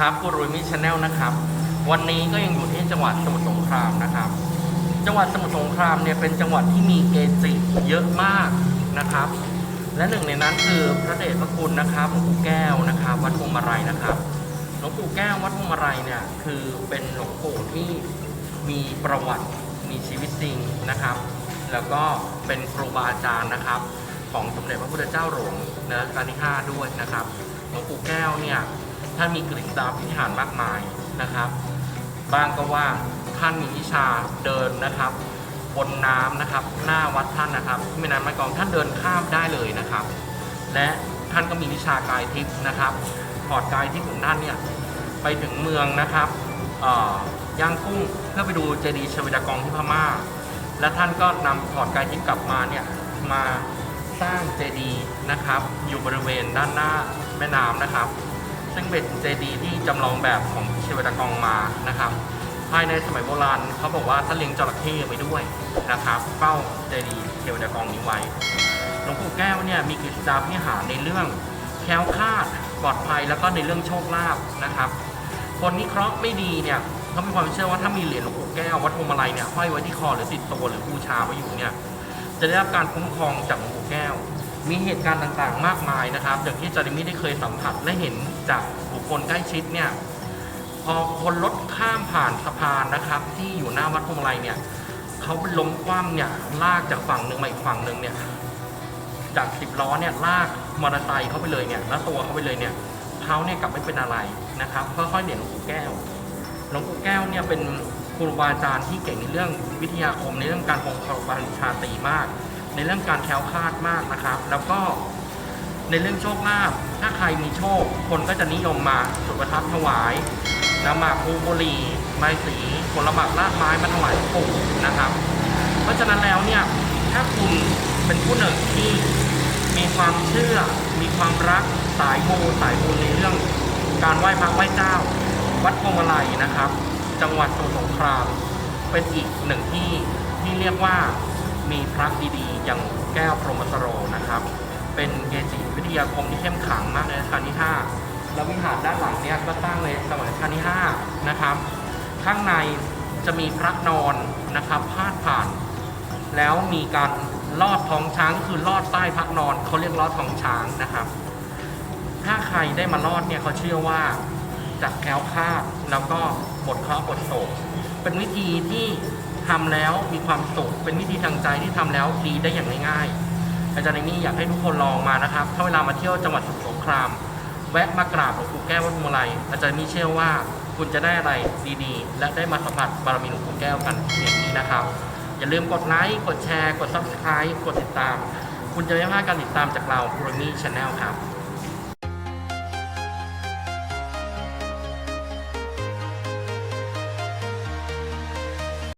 ครับกูรุยมิชแนลนะครับ วันนี้ก็ยังอยู่ที่จังหวัดสมุทรสงครามนะครับ จังหวัดสมุทรสงครามเนี่ยเป็นจังหวัดที่มีเกจิเยอะมากนะครับ และหนึ่งในนั้นคือพระเดชพระคุณนะครับหลวงปู่แก้วนะครับ วัดพวงมาลัยนะครับหลวงปู่แก้ววัดพวงมาลัยเนี่ยคือเป็นหลวงปู่ที่มีประวัติมีชีวิตจริงนะครับ แล้วก็เป็นครูบาอาจารย์นะครับ ของสมเด็จพระพุทธเจ้าหลวงในรัชกาลที่5ด้วยนะครับหลวงปู่แก้วเนี่ย ท่านมีกลิ่นดาพิธานมากมายนะครับบางก็ว่าท่านมีวิชาเดินนะครับบนน้ำนะครับ หน้าวัดท่านนะครับที่แม่น้ำแม่กองท่านเดินข้ามได้เลยนะครับ และท่านก็มีวิชากายทิพย์นะครับถอดกายทิพย์ของท่านเนี่ยไปถึงเมืองนะครับย่างกุ้งเพื่อไปดูเจดีย์ชเวดากองที่พม่า และท่านก็นำถอดกายทิพย์กลับมาเนี่ยมาสร้างเจดีย์นะครับ อยู่บริเวณด้านหน้าแม่น้ำนะครับ ซึ่งเป็นเจดีย์ที่จำลองแบบของเชเวดากองมานะครับ ภายในสมัยโบราณเขาบอกว่าท่านเลี้ยงจระเข้ไว้ด้วยนะครับเฝ้าเจดีย์เทวดากองนี้ไว้หลวงปู่แก้วเนี่ยมีกิจจาพิหารในเรื่องแคล้วคลาดปลอดภัยแล้วก็ในเรื่องโชคลาภนะครับ คนที่เคราะห์ไม่ดีเนี่ยเขามีความเชื่อว่าถ้ามีเหรียญหลวงปู่แก้ววัดพวงมาลัยเนี่ยห้อยไว้ที่คอหรือติดตัวหรือบูชาไว้อยู่เนี่ยจะได้รับการคุ้มครองจากหลวงปู่แก้ว มีเหตุการณ์ต่างๆ มากมายนะครับอย่างที่จารย์มิได้เคยสัมผัสและเห็นจากบุคคลใกล้ชิดเนี่ยพอคนรถข้ามผ่านสะพานนะครับ ที่อยู่หน้าวัดพวงมาลัยเนี่ยเขาล้มคว่ำเนี่ยลากจากฝั่งหนึ่งมาอีกฝั่งหนึ่งเนี่ยจากสิบล้อเนี่ยลากมอเตอร์ไซค์เขาไปเลยเนี่ยแล้วตัวเขาไปเลยเนี่ยเขาเนี่ยกลับไม่เป็นอะไรนะครับค่อยๆเหรียญหลวงปู่แก้วหลวงปู่แก้วเนี่ยเป็นครูบาอาจารย์ที่เก่งในเรื่องวิทยาคมในเรื่องการปกครองบัญชาตรีมาก ในเรื่องการแคล้วคลาดมากนะครับ แล้วก็ในเรื่องโชคลาภถ้าใครมีโชค คนก็จะนิยมมาจุดประทัดถวายน้ำหมากภูบุรีไม้สีผลหมากรากไม้มาถวายปู่นะครับ เพราะฉะนั้นแล้วเนี่ยถ้าคุณเป็นผู้หนึ่งที่มีความเชื่อ มีความรักสายมูสายบุญในเรื่อง การไหว้พระไหว้เจ้า วัดพวงมาลัยนะครับ จังหวัดสมุทรสงครามเป็นอีกหนึ่งที่ที่เรียกว่า มีพระดีๆอย่างแก้วพรหมสโรนะครับ เป็นเกจิวิทยาคมที่เข้มขังมากในรัชกาลที่ 5 แล้ววิหารด้านหลังเนี่ยก็สร้างในสมัยรัชกาลที่ 5 นะครับ ข้างในจะมีพระนอนนะครับพาดผ่าน แล้วมีการลอดท้องช้างคือลอดใต้พระนอนเขาเรียกลอดท้องช้างนะครับ ถ้าใครได้มาลอดเนี่ยเขาเชื่อว่าจะแคล้วคลาดแล้วก็บทเคราะห์บทโศกเป็นวิธีที่ ทำแล้วมีความสุขเป็นวิธีทางใจที่ทำแล้วดีได้อย่างง่ายๆ อาจารย์เอมี่อยากให้ทุกคนลองมานะครับ ถ้าเวลามาเที่ยวจังหวัดสมุทรสงคราม แวะมากราบหลวงปู่แก้ววัดพวงมลัยอาจารย์มีเชื่อว่าคุณจะได้อะไรดีๆ และได้มาสัมผัสบารมีหลวงปู่แก้วกันอย่างนี้นะครับ อย่าลืมกดไลค์ กดแชร์ กด subscribe กดติดตาม คุณจะไม่พลาดการติดตามจากเรา p r o m i Channel ครับ